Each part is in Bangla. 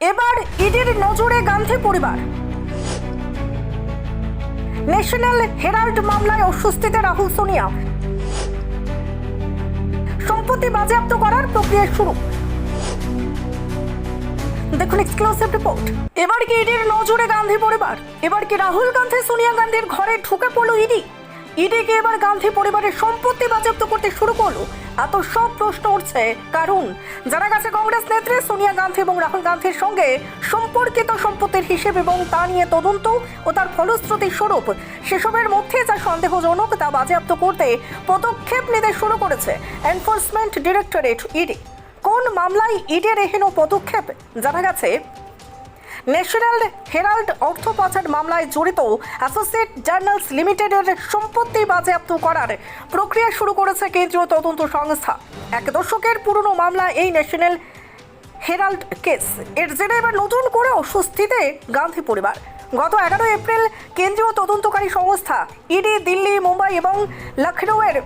এবার ইডির নজরে গান্ধী পরিবার। ন্যাশনাল হেরাল্ড মামলায় অস্বস্তিতে রাহুল সোনিয়া। সম্পত্তি বাজেয়াপ্ত করার প্রক্রিয়া শুরু। দেখুন এক্সক্লুসিভ রিপোর্ট এবার কি ইডির নজরে গান্ধী পরিবার? এবার কি রাহুল গান্ধী, সোনিয়া গান্ধীর ঘরে ঢুকে পড়ল ইডি? ইডি কি এবার গান্ধী পরিবারের সম্পত্তি বাজেয়াপ্ত করতে শুরু করল। এত সব প্রশ্ন উঠছে। কারণ? জানা গেছে কংগ্রেস নেত্রী সোনিয়া গান্ধী এবং রাহুল গান্ধীর সঙ্গে সম্পর্কিত সম্পত্তির হিসেব এবং তা নিয়ে তদন্ত ও তার ফলশ্রুতি স্বরূপ। সেসবের মধ্যে যা সন্দেহজনক তা বাজেয়াপ্ত করতে পদক্ষেপ নিতে শুরু করেছে এনফোর্সমেন্ট ডিরেক্টরেট ইডি। কোন মামলায় ইডির এহেন পদক্ষেপ? জানা গেছে ন্যাশনাল হেরাল্ড অর্থ পাচার মামলায় জড়িত অ্যাসোসিয়েট জার্নালস লিমিটেডের সম্পত্তি বাজেয়াপ্ত করার প্রক্রিয়া শুরু করেছে কেন্দ্রীয় তদন্ত সংস্থা। এক দশকের পুরনো মামলা এই ন্যাশনাল হেরাল্ড কেস। এর জেরে এবার নতুন করে অস্বস্তিতে গান্ধী পরিবার। গত এগারো এপ্রিল কেন্দ্রীয় তদন্তকারী সংস্থা, ইডি, দিল্লি, মুম্বাই এবং লখনৌয়ের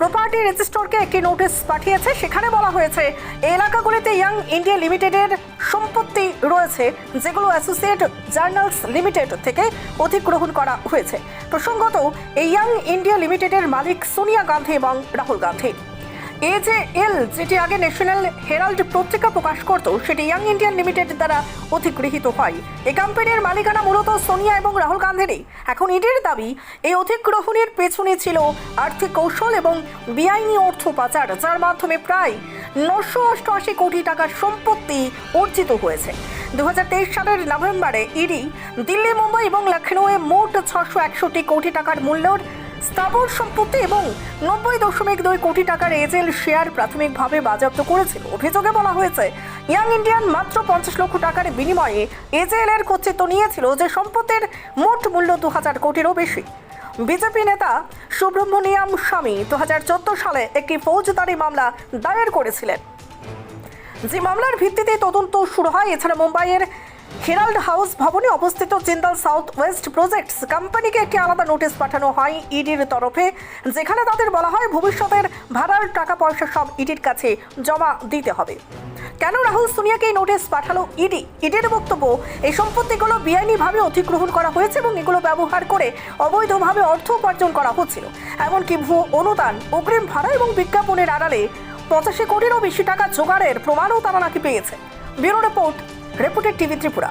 প্রপার্টি রেজিস্ট্রারকে একটি নোটিশ পাঠিয়েছে, সেখানে বলা হয়েছে এলাকাগুলিতে ইয়াং ইন্ডিয়া লিমিটেডের সম্পত্তি রয়েছে, যেগুলো অ্যাসোসিয়েট জার্নালস লিমিটেড থেকে অধিগ্রহণ করা হয়েছে। প্রসঙ্গত, এই ইয়াং ইন্ডিয়া লিমিটেডের মালিক সোনিয়া গান্ধী এবং রাহুল গান্ধী। এ যে এল যেটি আগে ন্যাশনাল হেরাল্ড পত্রিকা প্রকাশ করত, সেটি ইয়াং ইন্ডিয়ান লিমিটেড দ্বারা অধিগৃহীত হয়। এই কোম্পানির মালিকানা মূলত সোনিয়া এবং রাহুল গান্ধীরই। এখন ইডির দাবি এই অধিগ্রহণের পেছনে ছিল আর্থিক কৌশল এবং বেআইনি অর্থ পাচার, যার মাধ্যমে প্রায় নশো অষ্টআশি কোটি টাকার সম্পত্তি অর্জিত হয়েছে। দু হাজার তেইশ সালের নভেম্বরে ইডি, দিল্লি, মুম্বাই এবং লখনৌয়ে মোট ছশো একষট্টি কোটি টাকার মূল্যের স্থাবর সম্পত্তি এবং নব্বই দশমিক দুই কোটি টাকার এজেল শেয়ার প্রাথমিকভাবে বাজেয়াপ্ত করেছিল। অভিযোগে বলা হয়েছে ইয়াং ইন্ডিয়ান মাত্র পঞ্চাশ লক্ষ টাকার বিনিময়ে এজেল এর কর্তৃত্ব নিয়েছিল যে সম্পত্তির মোট মূল্য দু হাজার কোটিরও বেশি। বিজেপি নেতা সুব্রহ্মণ্যম স্বামী দু হাজার চোদ্দ সালে একটি ফৌজদারি মামলা দায়ের করেছিলেন। যে মামলার ভিত্তিতে তদন্ত শুরু হয়, এছাড়া মুম্বাইয়ের হেরাল্ড হাউস ভবনে অবস্থিত জিন্দাল সাউথ ওয়েস্ট প্রজেক্টস কোম্পানিকে একটি আলাদা নোটিশ পাঠানো হয় ইডির তরফে, যেখানে তাদের বলা হয় ভবিষ্যতের ভাড়ার টাকা পয়সা সব ইডির কাছে জমা দিতে হবে। কেন রাহুল সোনিয়াকে এই নোটিশ পাঠালো ইডি? ইডির বক্তব্য এই সম্পত্তিগুলো বেআইনিভাবে অধিগ্রহণ করা হয়েছে এবং এগুলো ব্যবহার করে অবৈধভাবে অর্থ উপার্জন করা হচ্ছিল। এমনকি ভুয়ো অনুদান, অগ্রিম ভাড়া এবং বিজ্ঞাপনের আড়ালে পঁচাশি কোটিরও বেশি টাকা জোগাড়ের প্রমাণও তারা নাকি পেয়েছে। ব্যুরো রিপোর্ট রিপোর্টের টিভি ত্রিপুরা।